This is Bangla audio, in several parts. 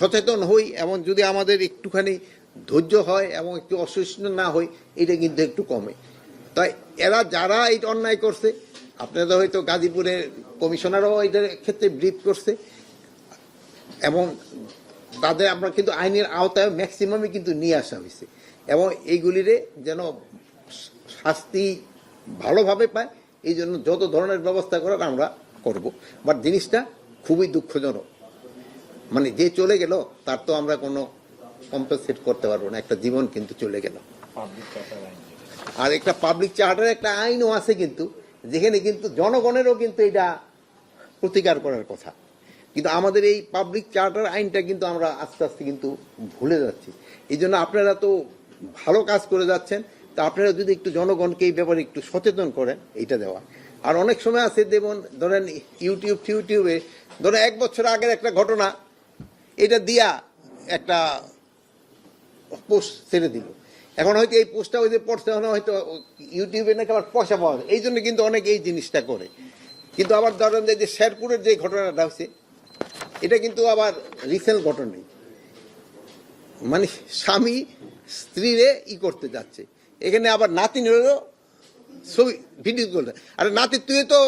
সচেতন হই এবং যদি আমাদের একটুখানি ধৈর্য হয় এবং একটু অসহিষ্ণু না হই, এটা কিন্তু একটু কমে। তাই এরা যারা এই অন্যায় করছে, আপনারা হয়তো গাজীপুরের কমিশনারও এটার ক্ষেত্রে ব্রিফ করছে, এবং তাদের আমরা কিন্তু আইনের আওতায় ম্যাক্সিমামই কিন্তু নিয়ে আসা হয়েছে। এবং এইগুলিরে যেন শাস্তি ভালোভাবে পায় এই জন্য যত ধরনের ব্যবস্থা করার আমরা করব। বাট জিনিসটা খুবই দুঃখজনক। মানে যে চলে গেল তার তো আমরা কোনো কম্পেনসেট করতে পারব না। একটা জীবন কিন্তু চলে গেল। আর একটা পাবলিক চার্টার একটা আইনও আছে কিন্তু যেখানে কিন্তু জনগণেরও কিন্তু এটা প্রতিকার করার কথা। কিন্তু আমাদের এই পাবলিক চার্টার আইনটা কিন্তু আমরা আস্তে আস্তে কিন্তু ভুলে যাচ্ছি। এই জন্য আপনারা তো ভালো কাজ করে যাচ্ছেন তা আপনারা যদি একটু জনগণকে এই ব্যাপারে একটু সচেতন করেন এইটা দেওয়া। আর অনেক সময় আছে যেমন ধরেন ইউটিউব টিউটিউবে ধরেন এক বছর আগের একটা ঘটনা এটা দিয়া একটা পোস্ট ছেড়ে দিল। এখন হয়তো এই পোস্টটা ওই যে হলে হয়তো ইউটিউবে নাকি আবার পয়সা পাওয়া যায়। এই জন্য কিন্তু অনেকে এই জিনিসটা করে। কিন্তু আবার ধরেন যে শেরপুরের যে ঘটনাটা হচ্ছে এটা কিন্তু আবার রিসেন্ট ঘটনাই মানে স্বামী স্ত্রীরে ই করতে যাচ্ছে। এখানে আবার নাতিনেরও ছবি ভিডিও করতে আরে নাতি, তুই তো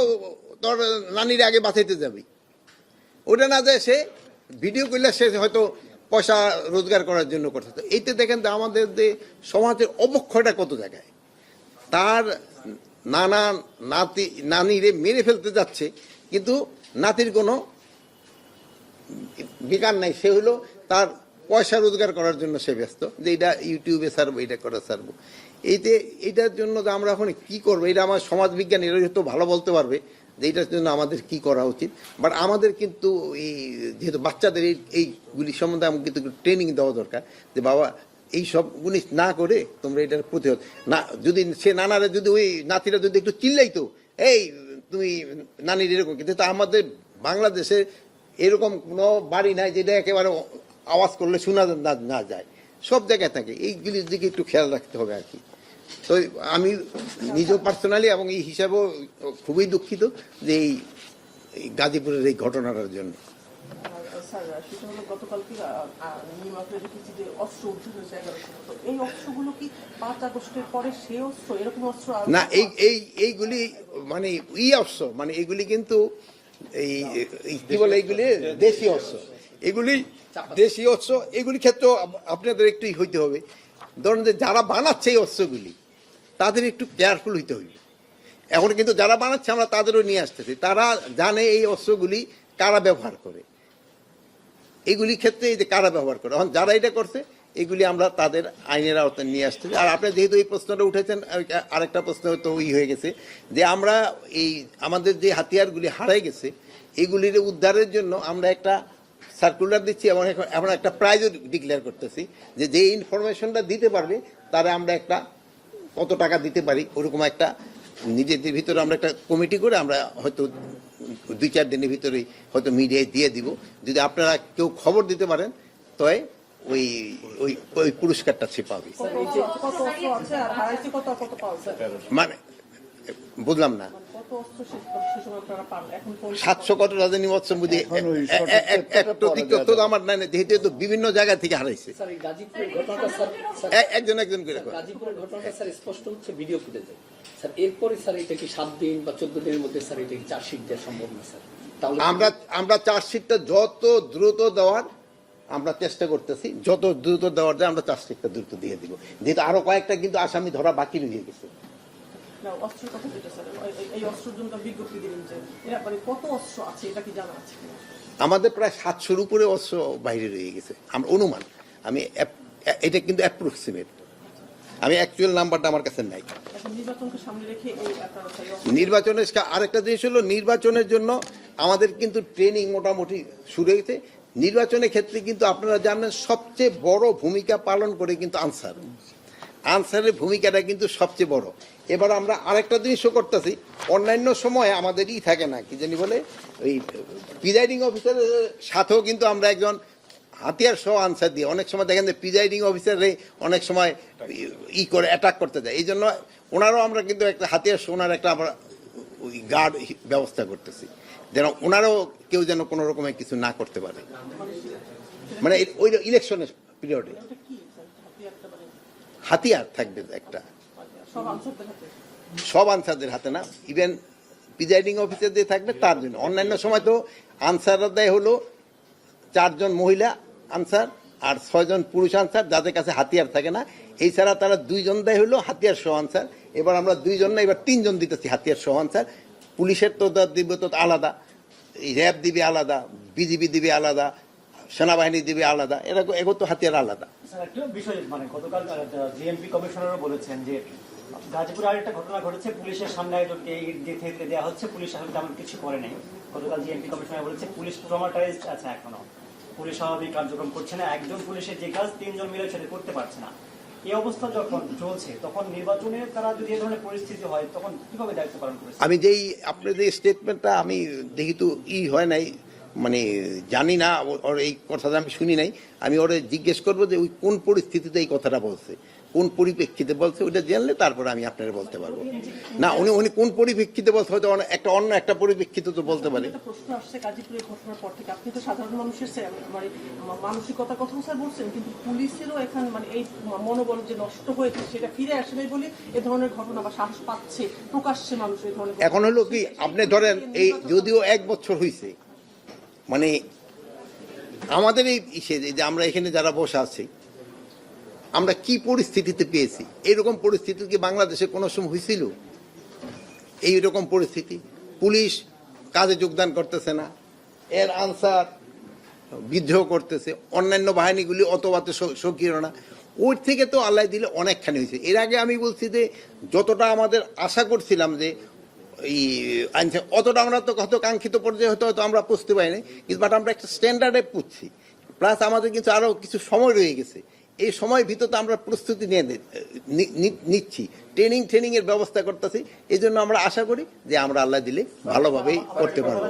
তোর নানির আগে বাঁচাইতে যাবি। ওটা না যায় সে ভিডিও করলে সে হয়তো পয়সা রোজগার করার জন্য করছে। তো এইতে দেখেন তো আমাদের যে সমাজের অবক্ষয়টা কত জায়গায়। তার নানা নাতি, নানিরে মেরে ফেলতে যাচ্ছে, কিন্তু নাতির কোনো বিকার নাই। সে হলো তার পয়সা রোজগার করার জন্য সে ব্যস্ত, যে এটা ইউটিউবে ছাড়বো, এটা করে ছাড়বো। এইতে এটার জন্য যে আমরা এখন কি করব, এটা আমার সমাজ বিজ্ঞান এরা হয়তো ভালো বলতে পারবে যে এটার জন্য আমাদের কি করা উচিত? বাট আমাদের কিন্তু এই যেহেতু বাচ্চাদের এই এইগুলি সম্বন্ধে আমাকে কিন্তু ট্রেনিং দেওয়া দরকার যে বাবা, এই সব জিনিস না করে তোমরা এটার প্রতিহত। না, যদি সে নানারা যদি ওই নাতিরা যদি একটু চিল্লাইতো, এই, তুমি নানির এরকম। কিন্তু আমাদের বাংলাদেশে এরকম কোনো বাড়ি নাই যেটা একেবারে আওয়াজ করলে শোনা না যায়। সব জায়গায় থাকে। এইগুলির দিকে একটু খেয়াল রাখতে হবে আর কি। তো আমি নিজেও পার্সোনালি এবং এই হিসাবেও খুবই দুঃখিত যে এই গাজীপুরের এই ঘটনাটার জন্য। না এই এই এইগুলি মানে ই অস্ত্র মানে এগুলি কিন্তু এই কি বলে এইগুলি? দেশি অস্ত্র। এগুলি দেশি অস্ত্র এগুলি ক্ষেত্রেও আপনাদের একটু হইতে হবে। ধরুন যে যারা বানাচ্ছে এই অস্ত্রগুলি, তাদের একটু কেয়ারফুল হইতে হইবে এখন কিন্তু যারা বানাচ্ছে, আমরা তাদেরও নিয়ে আসতেছি। তারা জানে এই অস্ত্রগুলি কারা ব্যবহার করে। এগুলি ক্ষেত্রে এই যে কারা ব্যবহার করে, এখন যারা এটা করছে, এগুলি আমরা তাদের আইনের আওতায় নিয়ে আসতেছি। আর আপনি যেহেতু এই প্রশ্নটা উঠেছেন, আর- আরেকটা প্রশ্ন তো ই হয়ে গেছে যে আমরা এই আমাদের যে হাতিয়ারগুলি হারাই গেছে, এগুলির উদ্ধারের জন্য আমরা একটা সার্কুলার দিচ্ছি এবং এখন আমরা একটা প্রাইজও ডিক্লেয়ার করতেছি যে যে ইনফরমেশনটা দিতে পারবে তারা আমরা একটা কত টাকা দিতে পারি ওরকম একটা নিজেদের ভিতরে আমরা একটা কমিটি করে আমরা হয়তো দুই চার দিনের ভিতরেই হয়তো মিডিয়ায় দিয়ে দিব। যদি আপনারা কেউ খবর দিতে পারেন তবে ওই ওই ওই পুরস্কারটা সে পাবে। যায়? মানে বুঝলাম না। সাতশো কত রাজনী মৎস্য বুঝি না। আমার নাই না, যেহেতু তো বিভিন্ন জায়গা থেকে হারাইছে। স্যার এই গাজীপুরের ঘটনাটা স্যার স্যার এ- একজন একজন করে গাজীপুরের ঘটনাটা স্যার স্পষ্ট হচ্ছে ভিডিও ফুটেজে স্যার এরপরে স্যার এটা কি সাত দিন বা চোদ্দ দিনের মধ্যে স্যার এটা কি চার্জশিট দেওয়া সম্ভব না স্যার? আমরা আমরা চার্জশিটটা যত দ্রুত দেওয়ার আমরা চেষ্টা করতেছি যত দ্রুত দেওয়ার যায় আমরা চার্জশিটটা দ্রুত দিয়ে দিব। যেহেতু আরও কয়েকটা কিন্তু আসামি ধরা বাকি রয়ে গেছে। না অস্ত্রের কথা যেটা স্যার এই- অস্ত্রের জন্য বিজ্ঞপ্তি দিলেন যে এরা মানে কত অস্ত্র আছে এটা কি জানা আছে আমাদের প্রায় সাতশোর উপরে অস্ত্র বাইরে রয়ে গেছে। আমরা অনুমান। আমি এটা কিন্তু অ্যাপ্রক্সিমেট আমি অ্যাকচুয়াল নাম্বারটা আমার কাছে নাই। নির্বাচনের আরেকটা জিনিস হলো নির্বাচনের জন্য আমাদের কিন্তু ট্রেনিং মোটামুটি শুরু হয়েছে। নির্বাচনের ক্ষেত্রে কিন্তু আপনারা জানেন সবচেয়ে বড় ভূমিকা পালন করে কিন্তু আনসার। আনসারের ভূমিকাটা কিন্তু সবচেয়ে বড়। এবার আমরা আরেকটা জিনিসও করতেছি। অন্যান্য সময় আমাদের ই থাকে না, কি জানি বলে? ওই প্রিজাইডিং অফিসারের সাথেও কিন্তু আমরা একজন হাতিয়ার সহ আনসার দিয়ে অনেক সময় দেখেন যে প্রিজাইডিং অফিসারে অনেক সময় ই করে অ্যাটাক করতে যায়। এই জন্য ওনারও আমরা কিন্তু একটা হাতিয়ার সহ ওনার একটা আমরা ওই গার্ড ব্যবস্থা করতেছি। যেন ওনারও কেউ যেন কোনো রকমের কিছু না করতে পারে। মানে ওই ইলেকশনের পিরিয়ডে ওটা কি স্যার হাতিয়ারটা মানে হাতিয়ার থাকবে একটা। সব আনসারদের হাতে? সব আনসারদের হাতে না। ইভেন প্রিজাইডিং অফিসার দিয়ে থাকবে তার জন্য। অন্যান্য সময় তো আনসাররা দেয় হলো চারজন মহিলা আনসার আর ছয়জন পুরুষ আনসার যাদের কাছে হাতিয়ার থাকে না। এই ছাড়া তারা দুইজন দেয় হলো হাতিয়ার সহ আনসার। এবার আমরা দুইজন না এবার তিনজন দিতেছি হাতিয়ার সহ আনসার। পুলিশের তো দিবে তো আলাদা। র্যাব দিবে আলাদা বিজিবি দিবে আলাদা সেনাবাহিনী দিবে আলাদা এরা এগো তো হাতিয়ার আলাদা। বিষয় মানে গতকাল জিএমপি কমিশনারও বলেছেন যে গাজীপুরে আরেকটা ঘটনা ঘটেছে পুলিশের সামনে একজনকে ইট দিয়ে থেতলে দেওয়া হচ্ছে পুলিশ আসলে তেমন কিছু করে নাই। গতকাল জিএমপি কমিশনার বলেছে পুলিশ ট্রমাটাইজড আছে এখনও। পুলিশ স্বাভাবিক কার্যক্রম করছে না একজন পুলিশের যে কাজ তিনজন মিলে সেটা করতে পারছে না। এই অবস্থা যখন চলছে তখন নির্বাচনে তারা যদি এই ধরনের পরিস্থিতি হয় তখন কীভাবে দায়িত্ব পালন করেছে? আমি যেই আপনার যে স্টেটমেন্টটা আমি দেখি তো ই হয় নাই মানে জানি না ওর এই কথাটা আমি শুনি নাই। আমি ওরে জিজ্ঞেস করব যে ওই কোন পরিস্থিতিতে এই কথাটা বলছে? কোন পরিপ্রেক্ষিতে বলছে? ওইটা জানলে তারপরে আমি আপনার বলতে পারব। না উনি উনি কোন পরিপ্রেক্ষিতে বলছে হয়তো একটা অন্য একটা পরিপ্রেক্ষিতে তো বলতে পারে। প্রশ্ন আসছে গাজীপুরের ঘটনার পর থেকে। আপনি তো সাধারণ মানুষের মানে মানসিকতার কথা স্যার বলছেন কিন্তু পুলিশেরও এখানে মানে এই মনোবল যে নষ্ট হয়েছে সেটা ফিরে আসে নাই বলে এ ধরনের ঘটনা বা সাহস পাচ্ছে প্রকাশ্যে মানুষ এই ধরনের এখন হলো কি আপনি ধরেন এই যদিও এক বছর হয়েছে মানে আমাদের এই যে আমরা এখানে যারা বসে আছি, আমরা কি পরিস্থিতিতে পেয়েছি? এরকম পরিস্থিতি কি বাংলাদেশে কোনো সময় হয়েছিল? এইরকম পরিস্থিতি। পুলিশ কাজে যোগদান করতেছে না। এর আনসার বিদ্রোহ করতেছে। অন্যান্য বাহিনীগুলি অতবাতে সক্রিয় না। ওর থেকে তো আল্লাহ দিলে অনেকখানি হয়েছে। এর আগে আমি বলছি যে, যতটা আমাদের আশা করছিলাম যে অতটা আমরা তো কাঙ্ক্ষিত পর্যায়ে হয়তো হয়তো আমরা পারিনি কিন্তু বাট আমরা একটা স্ট্যান্ডার্ডে প্লাস আমাদের কিন্তু আরও কিছু সময় রয়ে গেছে এই সময়ের আমরা প্রস্তুতি নিয়ে নিচ্ছি ট্রেনিং ট্রেনিং এর ব্যবস্থা করতেছি এই জন্য আমরা আশা করি যে আমরা আল্লাহ দিলে ভালোভাবেই করতে পারব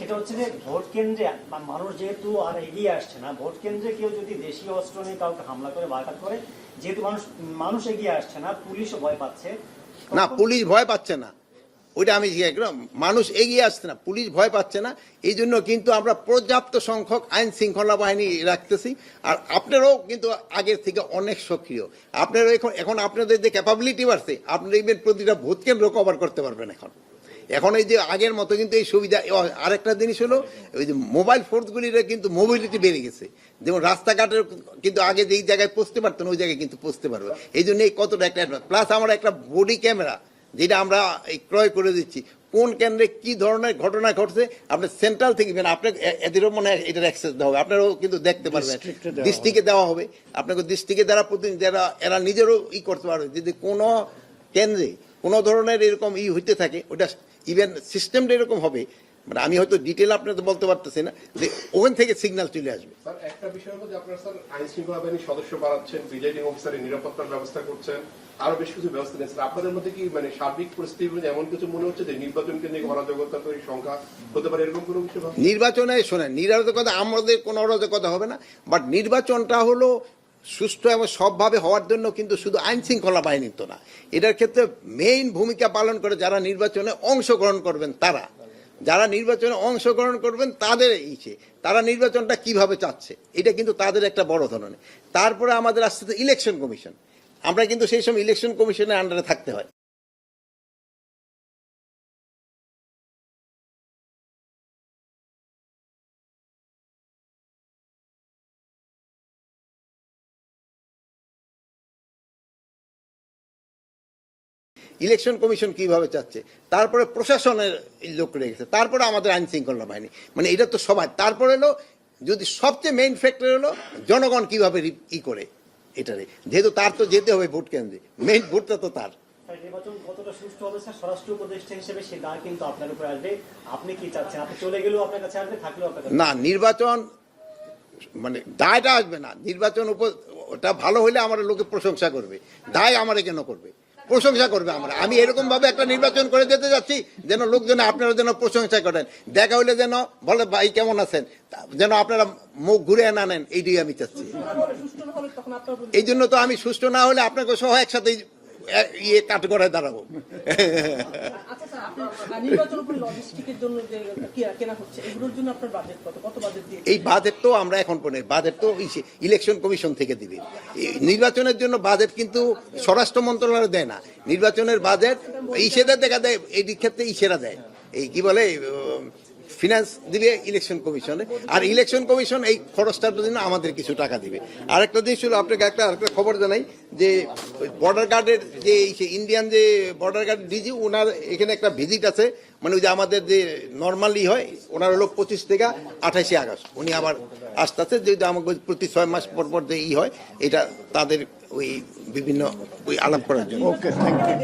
সেটা হচ্ছে যে ভোট কেন্দ্রে মানুষ যেহেতু আর এগিয়ে আসছে না ভোট কেন্দ্রে কেউ যদি দেশীয় অস্ত্র নিয়ে কাউকে হামলা করে বাঘাত করে যেহেতু মানুষ মানুষ এগিয়ে আসছে না পুলিশও ভয় পাচ্ছে না, পুলিশ ভয় পাচ্ছে না। ওইটা আমি মানুষ এগিয়ে আসছে না, পুলিশ ভয় পাচ্ছে না। এই জন্য কিন্তু আমরা পর্যাপ্ত সংখ্যক আইন শৃঙ্খলা বাহিনী রাখতেছি। আর আপনারাও কিন্তু আগের থেকে অনেক সক্রিয়। আপনারা এখন এখন আপনাদের যে ক্যাপাবিলিটি বাড়ছে, আপনারা ইভেন প্রতিটা ভোট কেন্দ্র কভার করতে পারবেন এখন। এখন এই যে আগের মতো কিন্তু এই সুবিধা আরেকটা জিনিস হলো ওই যে মোবাইল ফোর্সগুলির কিন্তু মোবিলিটি বেড়ে গেছে। যেমন রাস্তাঘাটের কিন্তু আগে যেই জায়গায় পৌঁছতে পারতেন ওই জায়গায় কিন্তু পৌঁছতে পারবে। এই জন্য এই কতটা একটা প্লাস আমরা একটা বডি ক্যামেরা যেটা আমরা এই ক্রয় করে দিচ্ছি। কোন কেন্দ্রে কি ধরনের ঘটনা ঘটছে আপনি সেন্ট্রাল থেকে মানে আপনাকে এ- এদেরও মনে হয় এটার অ্যাক্সেস দেওয়া হবে। আপনারাও কিন্তু দেখতে পারবেন। ডিস্ট্রিক্টে দেওয়া হবে। আপনাকে ডিস্ট্রিক্টে দ্বারা প্রতিনিধি যারা এরা নিজেরও ই করতে পারবে। যদি কোনো কেন্দ্রে কোনো ধরনের এরকম ই হইতে থাকে ওটা ইভেন সিস্টেমটা এরকম হবে। মানে আমি হয়তো ডিটেল আপনাদের বলতে পারতেছি না যে ওখান থেকে সিগন্যাল চলে আসবে। স্যার একটা বিষয় হলো যে আপনারা স্যার আইন শৃঙ্খলা বাহিনীর সদস্য বাড়াচ্ছেন প্রিজাইডিং অফিসারের নিরাপত্তার ব্যবস্থা করছেন আরও বেশ কিছু ব্যবস্থা নিয়েছেন। আপনাদের মধ্যে কি মানে সার্বিক পরিস্থিতি এমন কিছু মনে হচ্ছে যে নির্বাচন কেন্দ্রিক অরাজকতা তৈরির সংখ্যা হতে পারে? এরকম কোনো কিছু ভাবছেন? নির্বাচনে শোনেন নিরাপত্তা আমাদের কোনো অরাজকতা হবে না বাট নির্বাচনটা হলো সুষ্ঠু এবং সবভাবে হওয়ার জন্য কিন্তু শুধু আইন শৃঙ্খলা বাহিনী তো না। এটার ক্ষেত্রে মেইন ভূমিকা পালন করে যারা নির্বাচনে অংশগ্রহণ করবেন তারা। যারা নির্বাচনে অংশগ্রহণ করবেন তাদের ইচ্ছে তারা নির্বাচনটা কীভাবে চাচ্ছে, এটা কিন্তু তাদের একটা বড় ধরনের। তারপরে আমাদের আসছে ইলেকশন কমিশন আমরা কিন্তু সেই সময় ইলেকশন কমিশনের আন্ডারে থাকতে হয়। ইলেকশন কমিশন কীভাবে চাচ্ছে? তারপরে প্রশাসনের লোক রেখেছে। তারপরে আমাদের আইন শৃঙ্খলা বাহিনী। মানে এটা তো সবাই। তারপরে হলো যদি সবচেয়ে মেইন ফ্যাক্টর হলো জনগণ কীভাবে ই করে? এটারে যেহেতু তার তো যেতে হবে ভোট কেন্দ্রে। মেইন ভোটটা তো তার। নির্বাচন কতটা সুষ্ঠু হবে স্যার? স্বরাষ্ট্র উপদেষ্টা হিসেবে সে দায় কিন্তু আপনার উপর আসবে। আপনি কি চাচ্ছেন? আপনি চলে গেলেও আপনার কাছে আসবে থাকলেও আপনার কাছে না নির্বাচন মানে দায়টা আসবে না। নির্বাচন উপ ওটা ভালো হলে আমার লোকে প্রশংসা করবে। দায় আমারে কেন করবে? প্রশংসা করবে আমরা। আমি এরকম ভাবে একটা নির্বাচন করে যেতে যাচ্ছি যেন লোকজন আপনারা যেন প্রশংসা করেন। দেখা হইলে যেন বলে ভাই কেমন আছেন? যেন আপনারা মুখ ঘুরে না নেন এইটাই আমি চাচ্ছি। হলে এই জন্য তো আমি সুস্থ না হলে আপনাকে সহ একসাথে ইয়ে কাঠ করে দাঁড়াবো। আচ্ছা এই বাজেট তো আমরা এখন পর্যন্ত বাজেট তো ইলেকশন কমিশন থেকে দিবে। নির্বাচনের জন্য বাজেট কিন্তু স্বরাষ্ট্র মন্ত্রণালয় দেয় না। নির্বাচনের বাজেট ইসেদের দেখা দেয় এই ক্ষেত্রে ইসেরা দেয়। এই কি বলে ফিনান্স দিবে ইলেকশন কমিশনে আর ইলেকশন কমিশন এই খরচটার জন্য আমাদের কিছু টাকা দিবে। আর একটা জিনিস হলো, আপনাকে একটা আরেকটা খবর জানাই, যে বর্ডার গার্ডের যে ইন্ডিয়ান যে বর্ডার গার্ড ডিজি ওনার এখানে একটা ভিজিট আছে। মানে ওই যে আমাদের যে নর্মালি হয়, ওনার হলো পঁচিশ থেকে আঠাশে আগস্ট। উনি আবার আসতেছে, যেহেতু আমাকে প্রতি ছয় মাস পর পর যে ই হয়, এটা তাদের ওই বিভিন্ন ওই আলাপ করার জন্য। Okay thank you